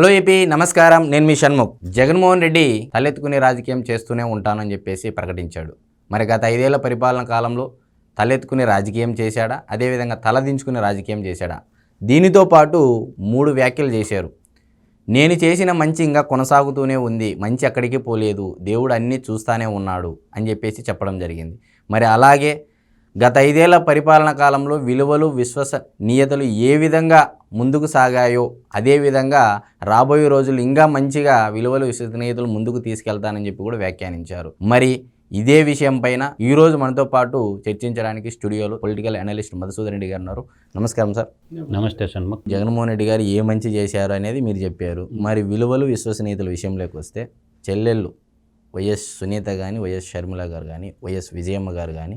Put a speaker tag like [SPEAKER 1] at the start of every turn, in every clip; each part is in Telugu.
[SPEAKER 1] హలో ఏపీ నమస్కారం. నేను మీ షణ్ముఖ్. జగన్మోహన్ రెడ్డి తలెత్తుకునే రాజకీయం చేస్తూనే ఉంటానని చెప్పేసి ప్రకటించాడు. మరి గత ఐదేళ్ళ పరిపాలన కాలంలో తలెత్తుకునే రాజకీయం చేశాడా? అదేవిధంగా తలదించుకునే రాజకీయం చేశాడా? దీనితో పాటు మూడు వ్యాఖ్యలు చేశారు. నేను చేసిన మంచి ఇంకా కొనసాగుతూనే ఉంది. మంచి అక్కడికి పోలేదు. దేవుడు అన్నీ చూస్తానే ఉన్నాడు అని చెప్పేసి చెప్పడం జరిగింది. మరి అలాగే గత ఐదేళ్ళ పరిపాలన కాలంలో విలువలు విశ్వసనీయతలు ఏ విధంగా ముందుకు సాగాయో అదే విధంగా రాబోయే రోజులు ఇంకా మంచిగా విలువలు విశ్వసనీయతలు ముందుకు తీసుకెళ్తానని చెప్పి కూడా వ్యాఖ్యానించారు. మరి ఇదే విషయం పైన ఈ రోజు మనతో పాటు చర్చించడానికి స్టూడియోలో పొలిటికల్ అనలిస్ట్ మధుసూదన్ రెడ్డి గారు ఉన్నారు. నమస్కారం సార్.
[SPEAKER 2] నమస్తే షణ్ముఖ్.
[SPEAKER 1] జగన్మోహన్ రెడ్డి గారు ఏ మంచి చేశారు అనేది మీరు చెప్పారు. మరి విలువలు విశ్వసనీయతల విషయంలోకి వస్తే చెల్లెళ్ళు వైఎస్ సునీత కానీ వైఎస్ షర్మిల గారు కానీ వైఎస్ విజయమ్మ గారు కానీ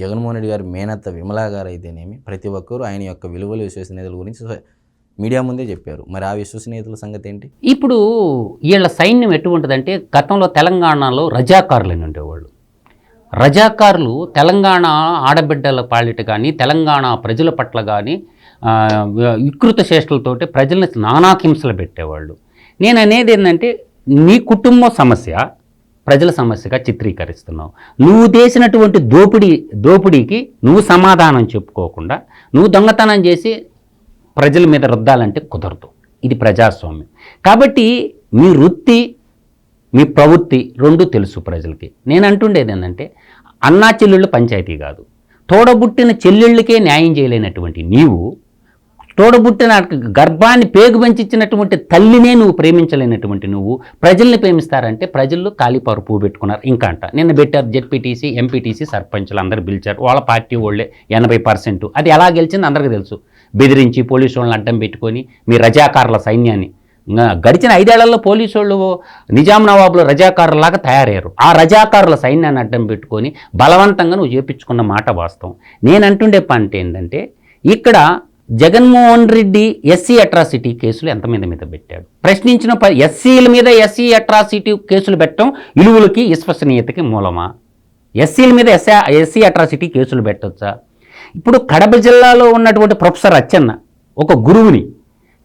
[SPEAKER 1] జగన్మోహన్ రెడ్డి గారు మేనత్త విమలా గారు అయితేనేమి ప్రతి ఒక్కరూ ఆయన యొక్క విలువలు విశ్వసనీయతల గురించి మీడియా ముందే చెప్పారు. మరి ఆ విశ్వసనీయతల సంగతి ఏంటి
[SPEAKER 2] ఇప్పుడు వీళ్ళ సైన్యం ఎటువంటిదంటే గతంలో తెలంగాణలో రజాకారులు అని ఉండేవాళ్ళు. రజాకారులు తెలంగాణ ఆడబిడ్డల పాలిట కానీ తెలంగాణ ప్రజల పట్ల కానీ వికృత చేష్టలతోటి ప్రజల్ని నానాహింసలు పెట్టేవాళ్ళు. నేను అనేది ఏంటంటే నీ కుటుంబ సమస్య ప్రజల సమస్యగా చిత్రీకరిస్తున్నావు. నువ్వు చేసినటువంటి దోపిడీ దోపిడీకి నువ్వు సమాధానం చెప్పుకోకుండా నువ్వు దొంగతనం చేసి ప్రజల మీద రుద్దాలంటే కుదరదు. ఇది ప్రజాస్వామ్యం. కాబట్టి మీ వృత్తి మీ ప్రవృత్తి రెండు తెలుసు ప్రజలకి. నేను అంటుండేది ఏంటంటే అన్నా చెల్లెళ్ళు పంచాయతీ కాదు. తోడబుట్టిన చెల్లెళ్ళకే న్యాయం చేయలేనటువంటి నీవు తోడబుట్టిన గర్భాన్ని పేగు పెంచిచ్చినటువంటి తల్లినే నువ్వు ప్రేమించలేనటువంటి నువ్వు. ప్రజల్ని ప్రేమిస్తారంటే ప్రజలు కాలిపారు పువ్వు పెట్టుకున్నారు. ఇంకా అంట. నిన్న పెట్టారు జెడ్పీటీసీ ఎంపీటీసీ సర్పంచ్లు అందరూ పిలిచారు. వాళ్ళ పార్టీ వాళ్ళే ఎనభై పర్సెంట్. అది ఎలా గెలిచింది అందరికీ తెలుసు. బెదిరించి పోలీసు వాళ్ళని అడ్డం పెట్టుకొని మీ రజాకారుల సైన్యాన్ని. గడిచిన ఐదేళ్ళలో పోలీసు వాళ్ళు నిజాం నవాబులు రజాకారులాగా తయారయ్యారు. ఆ రజాకారుల సైన్యాన్ని అడ్డం పెట్టుకొని బలవంతంగా నువ్వు చేపించుకున్న మాట వాస్తవం. నేను అంటుండే పంట ఏంటంటే ఇక్కడ జగన్మోహన్ రెడ్డి ఎస్సీ అట్రాసిటీ కేసులు ఎంతమంది మీద పెట్టాడు? ప్రశ్నించిన ప ఎస్సీల మీద ఎస్సీ అట్రాసిటీ కేసులు పెట్టడం ఇలువులకి విశ్వసనీయతకి మూలమా? ఎస్సీల మీద ఎస్ఆ ఎస్సీ అట్రాసిటీ కేసులు పెట్టొచ్చా? ఇప్పుడు కడప జిల్లాలో ఉన్నటువంటి ప్రొఫెసర్ అచ్చన్న ఒక గురువుని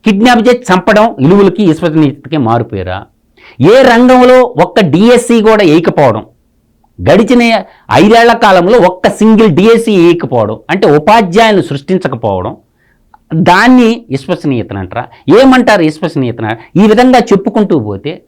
[SPEAKER 2] కిడ్నాప్ చేసి చంపడం ఇలువులకి విశ్వసనీయతకి మారిపోయారా ఏ రంగంలో ఒక్క డిఎస్సి కూడా వేయకపోవడం గడిచిన ఐదేళ్ళ కాలంలో ఒక్క సింగిల్ డిఎస్సి వేయకపోవడం అంటే ఉపాధ్యాయులను సృష్టించకపోవడం? దాన్ని విశ్వసనీయతను అంటారా ఏమంటారు విశ్వసనీయతన? ఈ విధంగా చెప్పుకుంటూ పోతే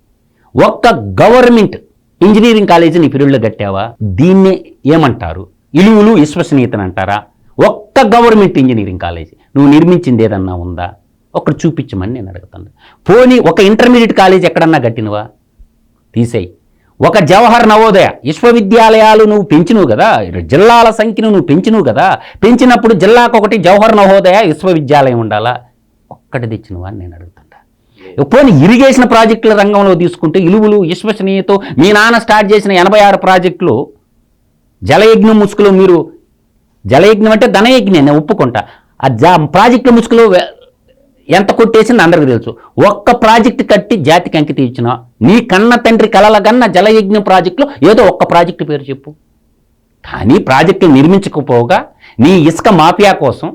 [SPEAKER 2] ఒక్క గవర్నమెంట్ ఇంజనీరింగ్ కాలేజీని పిరుళ్ళు కట్టావా? దీన్ని ఏమంటారు? ఇలువులు విశ్వసనీయతను అంటారా ఒక్క గవర్నమెంట్ ఇంజనీరింగ్ కాలేజీ నువ్వు నిర్మించింది ఏదన్నా ఉందా? ఒకటి చూపించమని నేను అడుగుతాను. పోనీ ఒక ఇంటర్మీడియట్ కాలేజ్ ఎక్కడన్నా కట్టినవా? తీసేయి. ఒక జవహర్ నవోదయ. విశ్వవిద్యాలయాలు నువ్వు పెంచినవు కదా జిల్లాల సంఖ్యను నువ్వు పెంచినవు కదా పెంచినప్పుడు జిల్లాకు ఒకటి జవహర్ నవోదయ విశ్వవిద్యాలయం ఉండాలా? ఒక్కటి తెచ్చినవా అని నేను అడుగుతుంటా. పోనీ ఇరిగేషన్ ప్రాజెక్టుల రంగంలో తీసుకుంటే ఇలువలు విశ్వసనీయతో మీ నాన్న స్టార్ట్ చేసిన ఎనభై ఆరు ప్రాజెక్టులు జలయజ్ఞం ముసుగులో మీరు జలయజ్ఞం అంటే ధనయజ్ఞం నేను ఒప్పుకుంటా. ఆ జా ప్రాజెక్టుల ముసుగులో ఎంత కొట్టేసింది అందరికి తెలుసు. ఒక్క ప్రాజెక్ట్ కట్టి జాతికి అంకితం ఇచ్చిన నీ కన్న తండ్రి కలల కన్న జలయజ్ఞం ప్రాజెక్టులో ఏదో ఒక్క ప్రాజెక్టు పేరు చెప్పు. కానీ ప్రాజెక్టు నిర్మించకపోగా నీ ఇసుక మాఫియా కోసం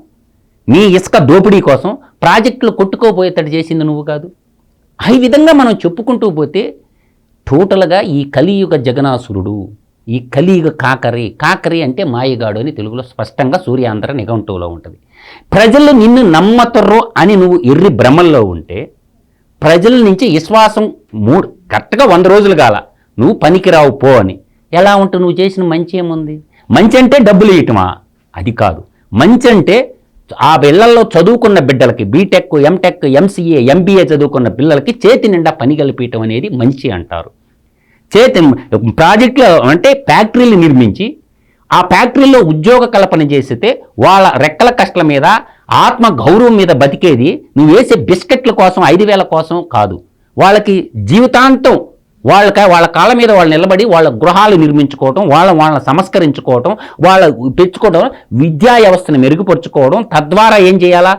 [SPEAKER 2] నీ ఇసుక దోపిడీ కోసం ప్రాజెక్టులు కొట్టుకోపోయేటట్టు చేసింది నువ్వు కాదు. ఈ విధంగా మనం చెప్పుకుంటూ పోతే టోటల్గా ఈ కలియుగ జగనాసురుడు ఈ కలియుగ కాకరి కాకరి అంటే మాయగాడు అని తెలుగులో స్పష్టంగా సూర్యాంధ్ర నిఘంటువులో ఉంటుంది. ప్రజలు నిన్ను నమ్మతర్రు అని నువ్వు ఎర్రి భ్రమల్లో ఉంటే ప్రజల నుంచి విశ్వాసం మూడు కరెక్ట్గా వంద రోజులు కాల. నువ్వు పనికిరావు పో అని. ఎలా ఉంటే నువ్వు చేసిన మంచి ఏముంది? మంచి అంటే డబ్బులు ఇయటమా అది కాదు. మంచి అంటే ఆ పిల్లల్లో చదువుకున్న బిడ్డలకి బీటెక్ ఎంటెక్ ఎంసీఏ ఎంబీఏ చదువుకున్న పిల్లలకి చేతి నిండా పని కల్పించడం అనేది మంచి అంటారు. చేతి ప్రాజెక్టులో అంటే ఫ్యాక్టరీలు నిర్మించి ఆ ఫ్యాక్టరీలో ఉద్యోగ కల్పన చేస్తే వాళ్ళ రెక్కల కష్టల మీద ఆత్మ గౌరవం మీద బతికేది నువ్వు వేసే బిస్కెట్ల కోసం ఐదు వేల కోసం కాదు. వాళ్ళకి జీవితాంతం వాళ్ళకి వాళ్ళ కాళ్ళ మీద వాళ్ళు నిలబడి వాళ్ళ గృహాలు నిర్మించుకోవడం వాళ్ళ వాళ్ళని సంస్కరించుకోవడం వాళ్ళ తెచ్చుకోవడం విద్యా వ్యవస్థను మెరుగుపరుచుకోవడం తద్వారా ఏం చేయాలా?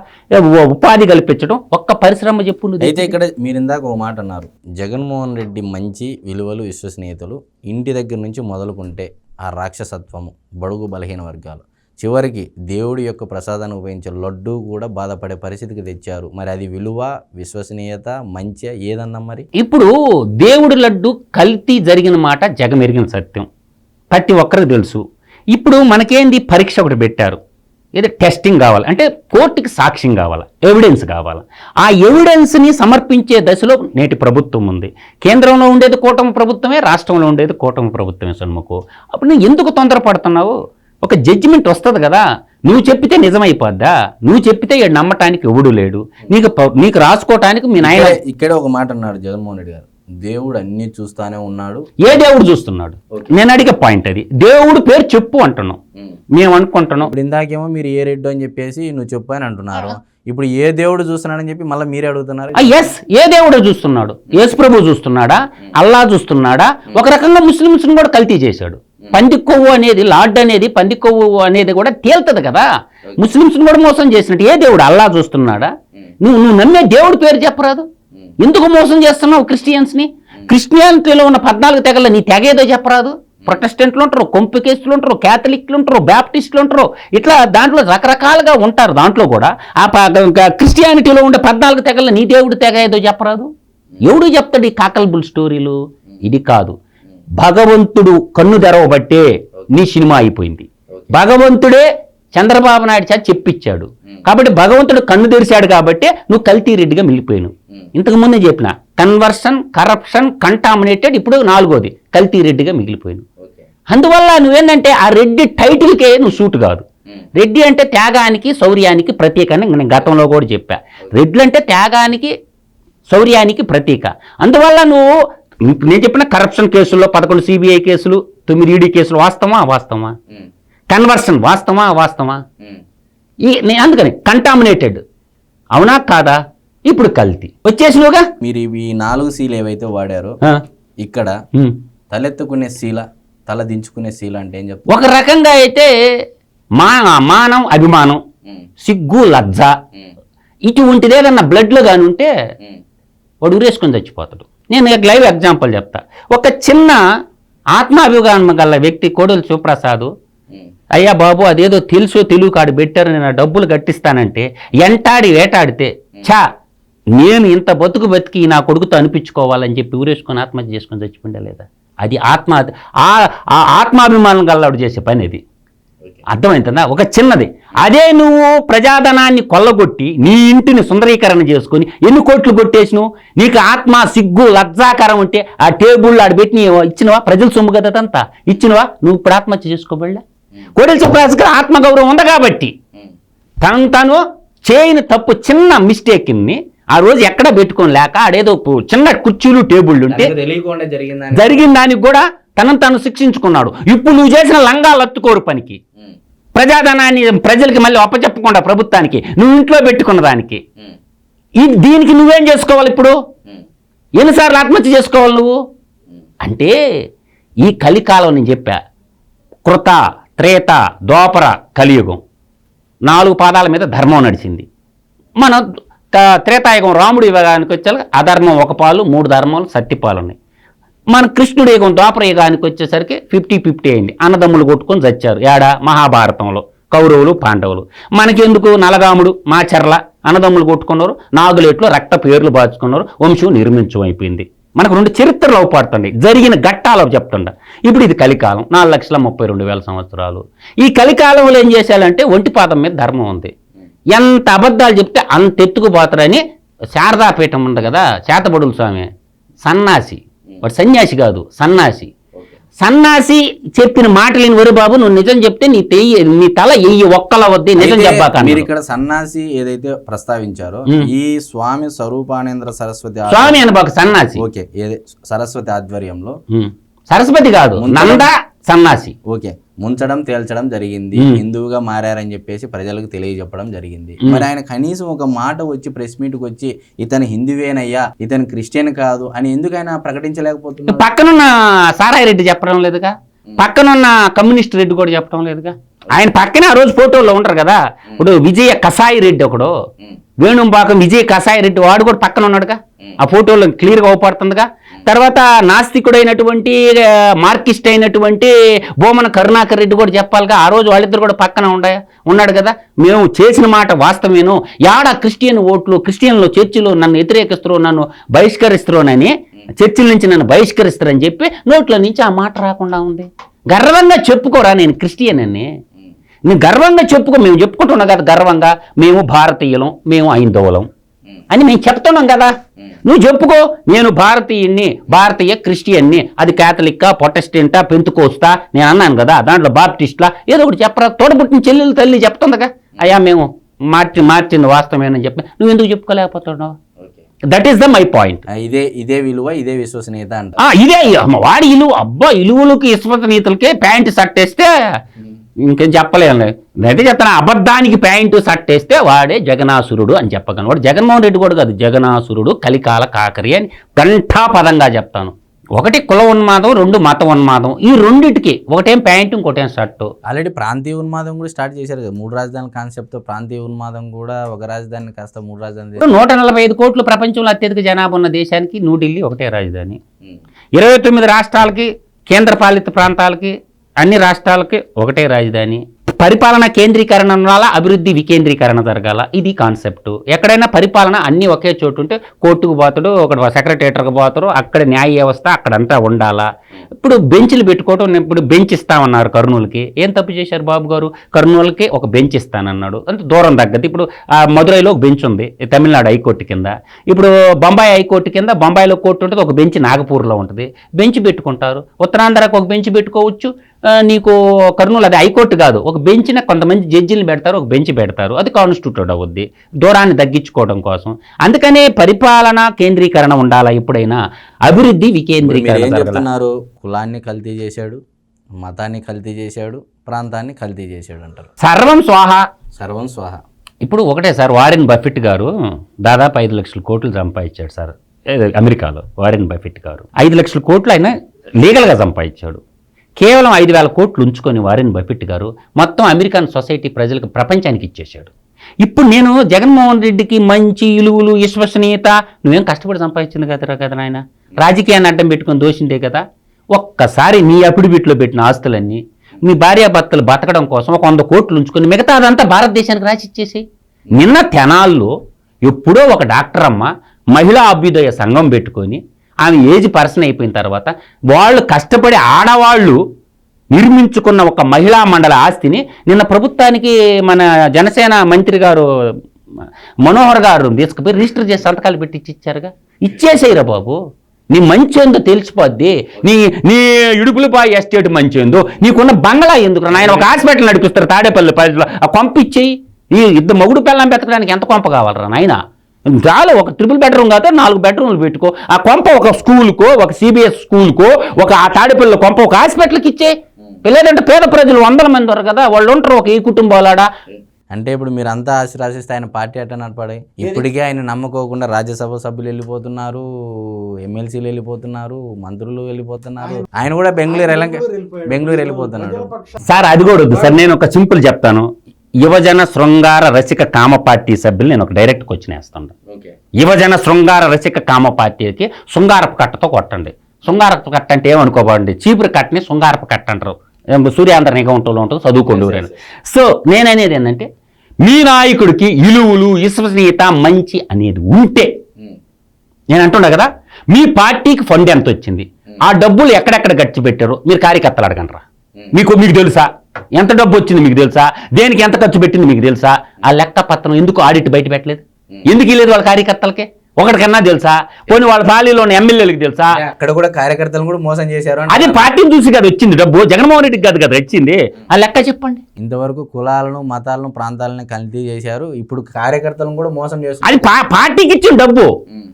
[SPEAKER 2] ఉపాధి కల్పించడం ఒక్క పరిశ్రమ చెప్పు
[SPEAKER 1] అయితే ఇక్కడ మీరు ఇందాక ఒక మాట అన్నారు. జగన్మోహన్ రెడ్డి మంచి విలువలు విశ్వసనీయతలు ఇంటి దగ్గర నుంచి మొదలుకుంటే ఆ రాక్షసత్వము బడుగు బలహీన వర్గాలు. చివరికి దేవుడి యొక్క ప్రసాదాన్ని ఉపయోగించే లడ్డు కూడా బాధపడే పరిస్థితికి తెచ్చారు. మరి అది విలువ విశ్వసనీయత మంచి ఏదన్నా మరి?
[SPEAKER 2] ఇప్పుడు దేవుడి లడ్డు కల్తీ జరిగిన మాట జగమెరిగిన సత్యం. ప్రతి ఒక్కరికి తెలుసు. ఇప్పుడు మనకేంది? పరీక్ష ఒకటి పెట్టారు. ఏదో టెస్టింగ్ కావాలి. అంటే కోర్టుకి సాక్ష్యం కావాలి? ఎవిడెన్స్ కావాలి? ఆ ఎవిడెన్స్ని సమర్పించే దశలో నేటి ప్రభుత్వం ఉంది. కేంద్రంలో ఉండేది కూటమి ప్రభుత్వమే రాష్ట్రంలో ఉండేది కూటమి ప్రభుత్వమే సన్ముకు అప్పుడు నువ్వు ఎందుకు తొందరపడుతున్నావు? ఒక జడ్జిమెంట్ వస్తుంది కదా నువ్వు చెప్పితే నిజమైపోద్దా? నువ్వు చెప్పితే ఈడు నమ్మటానికి ఎవడు లేడు. నీకు నీకు రాసుకోవటానికి మీ నాయన
[SPEAKER 1] ఇక్కడే- ఇక్కడే ఒక మాట అన్నాడు జగన్మోహన్ రెడ్డి గారు. దేవుడు అన్ని చూస్తానే ఉన్నాడు.
[SPEAKER 2] ఏ దేవుడు చూస్తున్నాడు? నేను అడిగే పాయింట్ అది. దేవుడు పేరు చెప్పు అంటున్నాం. మేము అనుకుంటున్నాం.
[SPEAKER 1] ఇప్పుడు ఇందాకేమో మీరు ఏ రెడ్డు అని చెప్పేసి నువ్వు చెప్పు అని అంటున్నారు. ఇప్పుడు ఏ దేవుడు చూస్తున్నాడని చెప్పి మళ్ళీ మీరే అడుగుతున్నారు?
[SPEAKER 2] ఎస్ ఏ దేవుడు చూస్తున్నాడు? యేసు ప్రభు చూస్తున్నాడా? అల్లా చూస్తున్నాడా? ఒక రకంగా ముస్లిమ్స్ కూడా కల్తీ చేశాడు. పంది కొవ్వు అనేది లార్డ్ అనేది పంది కొవ్వు అనేది కూడా తేలుతుంది కదా. ముస్లిమ్స్ కూడా మోసం చేసినట్టు ఏ దేవుడు అల్లా చూస్తున్నాడా? నువ్వు నువ్వు నమ్మే దేవుడి పేరు చెప్పరాదు. ఎందుకు మోసం చేస్తున్నావు క్రిస్టియన్స్ని? క్రిస్టియానిటీలో ఉన్న పద్నాలుగు తెగల నీ తెగ ఏదో చెప్పరాదు. ప్రొటెస్టెంట్లు ఉంటారు కొంపికేస్తులు ఉంటారు క్యాథలిక్లు ఉంటారు బ్యాప్టిస్టులు ఉంటారు. ఇట్లా దాంట్లో రకరకాలుగా ఉంటారు దాంట్లో కూడా. ఆ క్రిస్టియానిటీలో ఉండే పద్నాలుగు తెగల నీ దేవుడి తెగ ఏదో చెప్పరాదు. ఎవడు చెప్తాడు ఈ కాకల్బుల్ స్టోరీలు? ఇది కాదు. భగవంతుడు కన్ను తెరవబట్టే నీ సినిమా అయిపోయింది. భగవంతుడే చంద్రబాబు నాయుడు చేత చెప్పించాడు కాబట్టి భగవంతుడు కన్ను తెరిచాడు కాబట్టి నువ్వు కల్తీ రెడ్డిగా మిగిలిపోయాను ఇంతకు ముందే చెప్పిన కన్వర్షన్ కరప్షన్ కంటామినేటెడ్ ఇప్పుడు నాలుగోది కల్తీ రెడ్డిగా మిగిలిపోయాను అందువల్ల నువ్వేంటంటే ఆ రెడ్డి టైటిల్కే నువ్వు సూట్ కాదు. రెడ్డి అంటే త్యాగానికి శౌర్యానికి ప్రతీక అని నేను గతంలో కూడా చెప్పా. రెడ్లు అంటే త్యాగానికి శౌర్యానికి ప్రతీక. అందువల్ల నువ్వు నేను చెప్పిన కరప్షన్ కేసుల్లో పదకొండు సిబిఐ కేసులు తొమ్మిది ఈడీ కేసులు వాస్తవా వాస్తవా కన్వర్షన్ వాస్తవా వాస్తవా ఈ అందుకని కంటామినేటెడ్ అవునా? కాదా? ఇప్పుడు కల్తీ. వచ్చేసినవుగా?
[SPEAKER 1] మీరు ఇవి ఈ నాలుగు సీలు ఏవైతే వాడారో ఇక్కడ. తలెత్తుకునే శీల తల దించుకునే శీల అంటే ఏం చెప్తారు?
[SPEAKER 2] ఒక రకంగా అయితే మా మానం అభిమానం సిగ్గు లజ్జ ఇటువంటిది ఏదన్నా బ్లడ్లో కానీ ఉంటే వాడు ఉరేసుకొని చచ్చిపోతాడు. నేను ఇక లైవ్ ఎగ్జాంపుల్ చెప్తా. ఒక చిన్న ఆత్మాభిమానం గల వ్యక్తి కోడలు శివప్రసాద్ అయ్యా బాబు అదేదో తెలుసో తెలుగు కాడు పెట్టారు నేను డబ్బులు కట్టిస్తానంటే ఎంటాడి వేటాడితే చా నేను ఇంత బతుకు బతికి నా కొడుకుతో అనిపించుకోవాలని చెప్పి ఊరేసుకొని ఆత్మహత్య చేసుకొని చచ్చిపోయిందా లేదా? అది ఆత్మ ఆ ఆ ఆత్మాభిమానం గల్లవాడు చేసే పని అది అర్థమవుతుందా ఒక చిన్నది. అదే నువ్వు ప్రజాధనాన్ని కొల్లగొట్టి నీ ఇంటిని సుందరీకరణ చేసుకొని ఎన్ని కోట్లు కొట్టేసినావు? నీకు ఆత్మ సిగ్గు లజ్జాకరం ఉంటే ఆ టేబుల్ ఆడ పెట్టి నీ ఇచ్చినవా? ప్రజల సొమ్ము కదా అదంతా. ఇచ్చినవా? నువ్వు ఇప్పుడు ఆత్మహత్య చేసుకోబడలే? కోడెల చెప్పరాజుకి ఆత్మగౌరవం ఉంది కాబట్టి. తను తను చేయని తప్పు చిన్న మిస్టేక్ని ఆ రోజు ఎక్కడ పెట్టుకొని లేక ఆడేదో చిన్న కుర్చీలు టేబుల్ ఉంటే జరిగిన దానికి కూడా తనను తాను శిక్షించుకున్నాడు. ఇప్పుడు నువ్వు చేసిన లంగాలు అత్తుకోరు పనికి. ప్రజాధనాన్ని ప్రజలకి మళ్ళీ అప్పచెప్పకుండా ప్రభుత్వానికి నువ్వు ఇంట్లో పెట్టుకున్న దానికి. దీనికి నువ్వేం చేసుకోవాలి ఇప్పుడు? ఎన్నిసార్లు ఆత్మహత్య చేసుకోవాలి నువ్వు? అంటే ఈ కలికాలం నేను చెప్పా. కృత త్రేత దోపర కలియుగం. నాలుగు పాదాల మీద ధర్మం నడిచింది. మన త్రేతాయుగం రాముడి యుగానికి వచ్చేసరికి అధర్మం ఒక పాలు మూడు ధర్మాలు సత్తిపాలు ఉన్నాయి. మన కృష్ణుడు యుగం ద్వాపరయుగానికి వచ్చేసరికి ఫిఫ్టీ ఫిఫ్టీ అయింది. అన్నదమ్ములు కొట్టుకొని చచ్చారు. ఏడా? మహాభారతంలో. కౌరవులు పాండవులు. మనకెందుకు నలగాముడు మాచర్ల? అన్నదమ్ములు కొట్టుకున్నారు. నాగులేట్లో రక్త పేర్లు బాచుకున్నారు వంశం నిర్మించం అయిపోయింది. మనకు రెండు చరిత్రలు అవపడుతుంది జరిగిన ఘట్టాలు చెప్తుండ. ఇప్పుడు ఇది కలికాలం. నాలుగు లక్షల ముప్పై రెండు వేల సంవత్సరాలు. ఈ కలికాలంలో ఏం చేశారంటే ఒంటిపాదం మీద ధర్మం ఉంది. ఎంత అబద్ధాలు చెప్తే అంత ఎత్తుకుపోతారని శారదాపీఠం ఉంది కదా చేతబడుల స్వామి సన్నాసి. వాడు సన్యాసి కాదు సన్నాసి సన్నాసి చెప్పిన మాటలేని వరి బాబు నువ్వు నిజం చెప్తే నీ తెయ్యి నీ తల ఎయ్యి ఒక్కల వద్దే నిజం చెప్పాక
[SPEAKER 1] మీరు. ఇక్కడ సన్నాసి ఏదైతే ప్రస్తావించారో. ఈ స్వామి స్వరూపానంద్ర సరస్వతి
[SPEAKER 2] స్వామి అని ఒక సన్నాసి
[SPEAKER 1] ఓకే ఏదే సరస్వతి ఆధ్వర్యంలో.
[SPEAKER 2] సరస్వతి కాదు. నంద సన్నాసి
[SPEAKER 1] ఓకే ముంచడం తేల్చడం జరిగింది. హిందువుగా మారారని చెప్పేసి ప్రజలకు తెలియజెప్పడం జరిగింది. మరి ఆయన కనీసం ఒక మాట వచ్చి ప్రెస్ మీట్కి వచ్చి ఇతను హిందువేనయ్యా ఇతను క్రిస్టియన్ కాదు అని ఎందుకు ఆయన ప్రకటించలేకపోతున్నారు?
[SPEAKER 2] పక్కనున్న సారాయి రెడ్డి చెప్పడం లేదుగా? పక్కనున్న కమ్యూనిస్ట్ రెడ్డి కూడా చెప్పడం లేదుగా? ఆయన పక్కనే ఆ రోజు ఫోటోలో ఉంటారు కదా? ఇప్పుడు విజయ కసాయి రెడ్డి ఒకడు వేణుంపాకం విజయ్ కసాయి రెడ్డి వాడు కూడా పక్కన ఉన్నాడుగా? ఆ ఫోటోలో క్లియర్గా అవపడుతుందిగా? తర్వాత నాస్తికుడైనటువంటి మార్కిస్ట్ అయినటువంటి బోమన కరుణాకర్ రెడ్డి కూడా చెప్పాలిగా ఆ రోజు వాళ్ళిద్దరు కూడా పక్కన ఉండ ఉన్నాడు కదా. మేము చేసిన మాట వాస్తవేను. యాడ క్రిస్టియన్ ఓట్లు క్రిస్టియన్లు చర్చిలు నన్ను వ్యతిరేకిస్తారు నన్ను బహిష్కరిస్తారోనని చర్చిల నుంచి నన్ను బహిష్కరిస్తారని చెప్పి నోట్లో నుంచి ఆ మాట రాకుండా ఉంది. గర్వంగా చెప్పుకోరా నేను క్రిస్టియన్ అని నేను గర్వంగా చెప్పుకో మేము చెప్పుకుంటున్నాం కదా గర్వంగా. మేము భారతీయులం మేము ఐందవులం అని మేము చెప్తున్నాం కదా. నువ్వు చెప్పుకో నేను భారతీయుణ్ణి భారతీయ క్రిస్టియన్ని అది క్యాథలిక్కా ప్రొటెస్టెంటా పెంతుకోస్తా నేను అన్నాను కదా దాంట్లో బాప్టిస్ట్లా ఏదో ఒకటి చెప్పరా తోడబుట్టిన చెల్లెలు తల్లి చెప్తుందిగా. అయ్యా మేము మార్చి మార్చింది వాస్తవమేనని చెప్పి నువ్వు ఎందుకు చెప్పుకోలేకపోతున్నావు? That is the my point
[SPEAKER 1] ఇదే ఇదే విలువ ఇదే విశ్వసనీయత అంట
[SPEAKER 2] ఆ, ఇదే అమ్మ, వాడి ఇలువ అబ్బా ఇలువలకి విశ్వసనీయతలకి ప్యాంటు షర్ట్ వేస్తే ఇంకేం చెప్పలేను అయితే చెప్తాను అబద్ధానికి ప్యాంటు షర్ట్ వేస్తే వాడే జగనాసురుడు అని చెప్పగలను వాడు జగన్మోహన్ రెడ్డి కూడా కాదు జగనాసురుడు కలికాల కాకరి అని గంఠాపదంగా చెప్తాను. ఒకటి కుల ఉన్మాదం రెండు మత ఉన్మాదం. ఈ రెండిటికి ఒకటేం ప్యాంటు ఇంకోటేం షర్టు.
[SPEAKER 1] ఆల్రెడీ ప్రాంతీయ ఉన్మాదం కూడా స్టార్ట్ చేశారు కదా. మూడు రాజధానుల కాన్సెప్ట్తో ప్రాంతీయ ఉన్మాదం కూడా ఒక రాజధాని కాస్త మూడు రాజధాని
[SPEAKER 2] నూట నలభై ఐదు కోట్లు ప్రపంచంలో అత్యధిక జనాభా ఉన్న దేశానికి న్యూఢిల్లీ ఒకటే రాజధాని. ఇరవై తొమ్మిది రాష్ట్రాలకి కేంద్రపాలిత ప్రాంతాలకి అన్ని రాష్ట్రాలకి ఒకటే రాజధాని. పరిపాలన కేంద్రీకరణ ఉండాలా? అభివృద్ధి వికేంద్రీకరణ జరగాల? ఇది కాన్సెప్ట్. ఎక్కడైనా పరిపాలన అన్నీ ఒకే చోటు ఉంటే కోర్టుకు పోతాడు ఒక సెక్రటేటర్కి పోతారు అక్కడ న్యాయ వ్యవస్థ అక్కడంతా ఉండాలా? ఇప్పుడు బెంచ్లు పెట్టుకోవడం ఇప్పుడు బెంచ్ ఇస్తామన్నారు కర్నూలుకి. ఏం తప్పు చేశారు బాబు గారు? కర్నూలుకి ఒక బెంచ్ ఇస్తానన్నాడు. అంటే దూరం తగ్గదు ఇప్పుడు మదురైలో ఒక బెంచ్ ఉంది తమిళనాడు హైకోర్టు కింద. ఇప్పుడు బొంబాయి హైకోర్టు కింద బొంబాయిలో కోర్టు ఉంటుంది ఒక బెంచ్ నాగపూర్లో ఉంటుంది. బెంచ్ పెట్టుకుంటారు. ఉత్తరాంధ్రకు ఒక బెంచ్ పెట్టుకోవచ్చు నీకు కర్నూలు అది హైకోర్టు కాదు. ఒక బెంచ్న కొంతమంది జడ్జిలు పెడతారు ఒక బెంచ్ పెడతారు. అది కాన్స్టిట్యూట్ అవుద్ది. దూరాన్ని తగ్గించుకోవడం కోసం. అందుకనే పరిపాలన కేంద్రీకరణ ఉండాలా ఎప్పుడైనా? అభివృద్ధి వికేంద్రీకరణ
[SPEAKER 1] కులాన్ని కల్తీ చేశాడు మతాన్ని కల్తీ చేశాడు ప్రాంతాన్ని కల్తీ చేశాడు అంటారు.
[SPEAKER 2] సర్వం స్వాహ.
[SPEAKER 1] సర్వం స్వాహ.
[SPEAKER 2] ఇప్పుడు ఒకటే సార్ వారెన్ బఫెట్ గారు దాదాపు ఐదు లక్షల కోట్లు సంపాదించాడు సార్. అమెరికాలో వారెన్ బఫెట్ గారు. ఐదు లక్షల కోట్లు ఆయన లీగల్గా సంపాదించాడు. కేవలం ఐదు వేల కోట్లు ఉంచుకొని వారిని బఫెట్ గారు మొత్తం అమెరికన్ సొసైటీ ప్రజలకు ప్రపంచానికి ఇచ్చేశాడు. ఇప్పుడు నేను జగన్మోహన్ రెడ్డికి మంచి ఇలువులు విశ్వసనీయత నువ్వేం కష్టపడి సంపాదించింది కదరా కదా నాయన? రాజకీయాన్ని అడ్డం పెట్టుకొని దోషిందే కదా? ఒక్కసారి నీ అఫిడవిట్లో పెట్టిన ఆస్తులన్నీ మీ భార్యాభర్తలు బతకడం కోసం ఒక వంద కోట్లు ఉంచుకొని మిగతా అదంతా భారతదేశానికి రాసి ఇచ్చేసి నిన్న తెనాల్లో ఎప్పుడో ఒక డాక్టర్ అమ్మ మహిళా అభ్యుదయ సంఘం పెట్టుకొని ఆమె ఏజ్ పర్సన్ అయిపోయిన తర్వాత వాళ్ళు కష్టపడి ఆడవాళ్ళు నిర్మించుకున్న ఒక మహిళా మండల ఆస్తిని నిన్న ప్రభుత్వానికి మన జనసేన మంత్రి గారు మనోహర్ గారు తీసుకుపోయి రిజిస్టర్ చేసి సంతకాలు పెట్టి ఇచ్చి ఇచ్చారుగా. ఇచ్చేసేయరా బాబు. నీ మంచేందో తెలిసిపోద్ది. నీ నీ ఇడుపులపాయ ఎస్టేట్ మంచేందో నీకున్న బంగ్లా ఎందుకు నాయన ఒక హాస్పిటల్ నడిపిస్తారు తాడేపల్లి పల్లెలో ఆ కొంప ఇచ్చేయి. ఈ ఇద్దరు మొగుడు పిల్లం పెట్టడానికి ఎంత కొంప కావాలరా నాయనా? చాలు ఒక ట్రిపుల్ బెడ్రూమ్ కాదు నాలుగు బెడ్రూమ్లు పెట్టుకో. ఆ కొంప ఒక స్కూల్కో ఒక సిబిఎస్ స్కూల్కో ఒక ఆ తాడేపల్లి కొంప ఒక హాస్పిటల్కి ఇచ్చే. లేదంటే పేద ప్రజలు వందల మంది ఉన్నారు కదా వాళ్ళు ఉంటారు ఒక ఈ కుటుంబాలాడా.
[SPEAKER 1] అంటే ఇప్పుడు మీరు అంతా ఆశీర్వాసిస్తే ఆయన పార్టీ అట్ట నడపడే. ఇప్పటికే ఆయన నమ్మకోకుండా రాజ్యసభ సభ్యులు వెళ్ళిపోతున్నారు ఎమ్మెల్సీలు వెళ్ళిపోతున్నారు మంత్రులు వెళ్ళిపోతున్నారు. ఆయన కూడా బెంగళూరు బెంగళూరు వెళ్ళిపోతున్నాడు.
[SPEAKER 2] సార్ అది కూడా వద్దు. సార్ నేను ఒక సింపుల్ చెప్తాను. యువజన శృంగార రసిక కామ పార్టీ సభ్యులు నేను ఒక డైరెక్ట్ క్వశ్చన్ వేస్తాను. యువజన శృంగార రసిక కామ పార్టీకి శృంగారపు కట్టతో కొట్టండి. శృంగారపు కట్ట అంటే ఏమనుకోబండి చీపురు కట్టని శృంగారపు కట్ట అంటారు. సూర్యాంధ్ర నిఘంటులో ఉంటుంది చదువుకోండి ఎవరైనా సో నేననేది ఏంటంటే మీ నాయకుడికి ఇలువలు విశ్వసనీయత మంచి అనేది ఉంటే నేను అంటున్నా కదా మీ పార్టీకి ఫండ్ ఎంత వచ్చింది ఆ డబ్బులు ఎక్కడెక్కడ ఖర్చు పెట్టారో మీరు కార్యకర్తలు అడగండి మీకు మీకు తెలుసా? ఎంత డబ్బు వచ్చింది మీకు తెలుసా? దేనికి ఎంత ఖర్చు పెట్టింది మీకు తెలుసా? ఆ లెక్క పత్రం ఎందుకు ఆడిట్ బయట పెట్టలేదు? ఎందుకు ఇవ్వలేదు వాళ్ళ కార్యకర్తలకి? ఒకటికన్నా తెలుసా? పోనీ వాళ్ళ పాలీలోని ఎమ్మెల్యేలకు తెలుసా?
[SPEAKER 1] అక్కడ కూడా కార్యకర్తలు కూడా మోసం చేశారు
[SPEAKER 2] అది పార్టీని చూసి కదా వచ్చింది డబ్బు. జగన్మోహన్ రెడ్డికి కాదు కదా వచ్చింది. ఆ లెక్క చెప్పండి.
[SPEAKER 1] ఇంతవరకు కులాలను మతాలను ప్రాంతాలను కల్తీ చేశారు. ఇప్పుడు కార్యకర్తలను కూడా మోసం చేస్తున్నారు.
[SPEAKER 2] అది పార్టీకి ఇచ్చిన డబ్బు.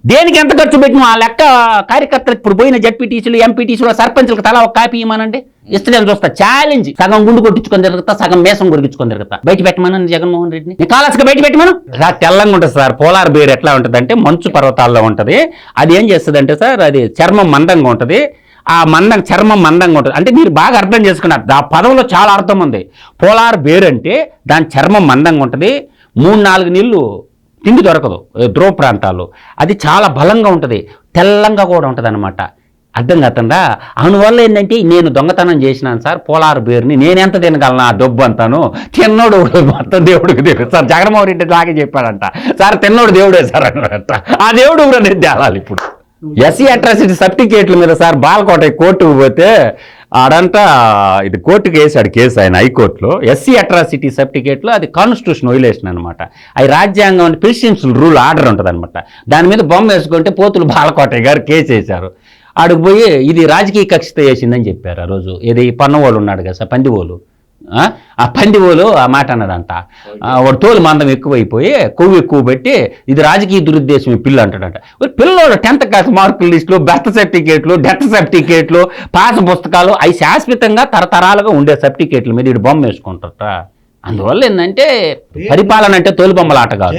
[SPEAKER 2] దేనికి ఎంత ఖర్చు పెట్టినా ఆ లెక్క కార్యకర్తలు ఇప్పుడు పోయిన జడ్పీటీసీలు ఎంపీటీసీలు సర్పంచ్లకు తలా ఒక కాపీ ఇవ్వమనండి? ఇస్తలేని చూస్తా ఛాలెంజ్ సగం గుండు కొట్టించుకొని తిరుగుతా సగం మేసం కొరిగించుకొని తిరుగుతా. బయట పెట్టమని జగన్మోహన్ రెడ్డిని? నీ కాలాసుగా బయట పెట్టమను? రా తెల్లంగా ఉంటుంది సార్. పోలార్ బేర్ ఎట్లా ఉంటుంది అంటే మంచు పర్వతాల్లో ఉంటుంది. అది ఏం చేస్తుంది అంటే సార్ అది చర్మం మందంగా ఉంటుంది. ఆ మందం చర్మం మందంగా ఉంటుంది. అంటే మీరు బాగా అర్థం చేసుకున్నారు. ఆ పదంలో చాలా అర్థం ఉంది. పోలార్ బేర్ అంటే దాని చర్మం మందంగా ఉంటుంది. మూడు నాలుగు నీళ్ళు తిండి దొరకదు ధ్రువ ప్రాంతాల్లో. అది చాలా బలంగా ఉంటుంది తెల్లంగా కూడా ఉంటుంది అనమాట అర్థం కాకుండా అందువల్ల ఏంటంటే నేను దొంగతనం చేసినాను సార్ పోలార్ బేరుని నేను ఎంత తినగలను ఆ డబ్బు అంతాను. తిన్నోడు మొత్తం దేవుడికి తెలుసు సార్ జగన్మోహన్ రెడ్డి నాకే చెప్పాడంట. సార్ తిన్నోడు దేవుడే సార్ అన్నాడంట. ఆ దేవుడు కూడా నేను తేలాలి ఇప్పుడు. ఎస్సీ అట్రాసిటీ సర్టిఫికేట్ల మీద సార్ బాలకోట కోర్టుకు పోతే ఆడంతా ఇది కోర్టుకు వేసాడు కేసు ఆయన హైకోర్టులో. ఎస్సీ అట్రాసిటీ సర్టిఫికేట్లో అది కాన్స్టిట్యూషన్ వైలేషన్ అనమాట అది రాజ్యాంగం ప్రిసిడెన్షియల్ రూల్ ఆర్డర్ ఉంటుంది అనమాట దాని మీద బొమ్మ వేసుకుంటే పోతులు బాలకోటయ్య గారు కేసు వేశారు. ఆడికి పోయి ఇది రాజకీయ కక్షతో వేసిందని చెప్పారు ఆ రోజు. ఇది పన్నవాళ్ళు ఉన్నాడు కదా సార్ పందివోలు. ఆ? ఆ పందివోలు ఆ మాట అన్నాడంట వాడు తోలు మందం ఎక్కువైపోయి కొవ్వు ఎక్కువ పెట్టి ఇది రాజకీయ దురుద్దేశం పిల్ల అంటాడంట. మరి పిల్లోడు టెన్త్ క్లాస్ మార్కుల లిస్టులు బెర్త్ సర్టిఫికేట్లు డెత్ సర్టిఫికేట్లు పాస్ పుస్తకాలు అవి శాశ్వతంగా తరతరాలుగా ఉండే సర్టిఫికేట్ల మీద ఇటు బొమ్మ వేసుకుంటారట అందువల్ల ఏంటంటే పరిపాలన అంటే తోలు బొమ్మలాట కాదు.